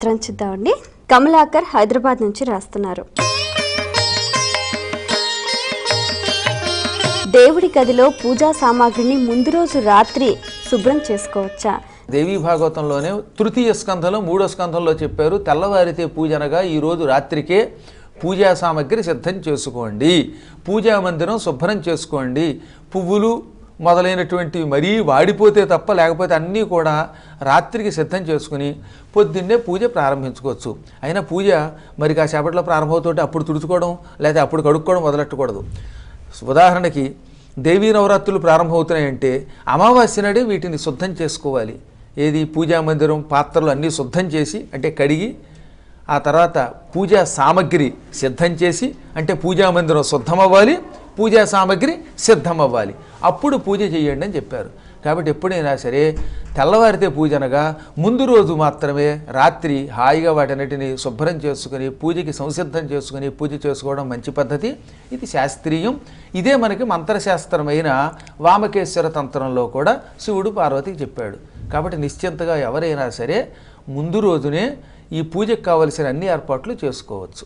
ఉత్తరం చూద్దామండి. కమలాకర్ హైదరాబాద్ నుంచి రాస్తున్నారు. దేవుడి గదిలో పూజా సామాగ్రిని ముందు రోజు రాత్రి శుభ్రం చేసుకోవచ్చా? దేవీ భాగవతంలోనే తృతీయ స్కంధంలో మూడో స్కంధంలో చెప్పారు తెల్లవారితే పూజ అనగా ఈరోజు రాత్రికే పూజా సామగ్రి సిద్ధం చేసుకోండి. పూజా మందిరం శుభ్రం చేసుకోండి. పువ్వులు మొదలైనటువంటివి మరీ వాడిపోతే తప్ప లేకపోతే అన్నీ కూడా రాత్రికి సిద్ధం చేసుకుని పొద్దున్నే పూజ ప్రారంభించుకోవచ్చు. అయినా పూజ మరి కాసేపట్లో ప్రారంభమవుతుంటే అప్పుడు తుడుచుకోవడం లేదా అప్పుడు కడుక్కోవడం మొదలెట్టకూడదు. ఉదాహరణకి దేవీ నవరాత్రులు ప్రారంభమవుతున్నాయంటే అమావాస్య నాడే వీటిని శుద్ధం చేసుకోవాలి. ఏది? పూజా మందిరం పాత్రలు అన్నీ శుద్ధం చేసి అంటే కడిగి ఆ తర్వాత పూజా సామగ్రి సిద్ధం చేసి అంటే పూజా మందిరం శుద్ధం అవ్వాలి పూజా సామగ్రి సిద్ధం అవ్వాలి అప్పుడు పూజ చేయండి అని చెప్పారు. కాబట్టి ఎప్పుడైనా సరే తెల్లవారితే పూజ అనగా ముందు రోజు మాత్రమే రాత్రి హాయిగా వాటన్నిటిని శుభ్రం చేసుకుని పూజకి సంసిద్ధం చేసుకుని పూజ చేసుకోవడం మంచి పద్ధతి. ఇది శాస్త్రీయం. ఇదే మనకి మంత్రశాస్త్రమైన వామకేశ్వర తంత్రంలో కూడా శివుడు పార్వతికి చెప్పాడు. కాబట్టి నిశ్చింతగా ఎవరైనా సరే ముందు రోజునే ఈ పూజకు కావలసిన అన్ని ఏర్పాట్లు చేసుకోవచ్చు.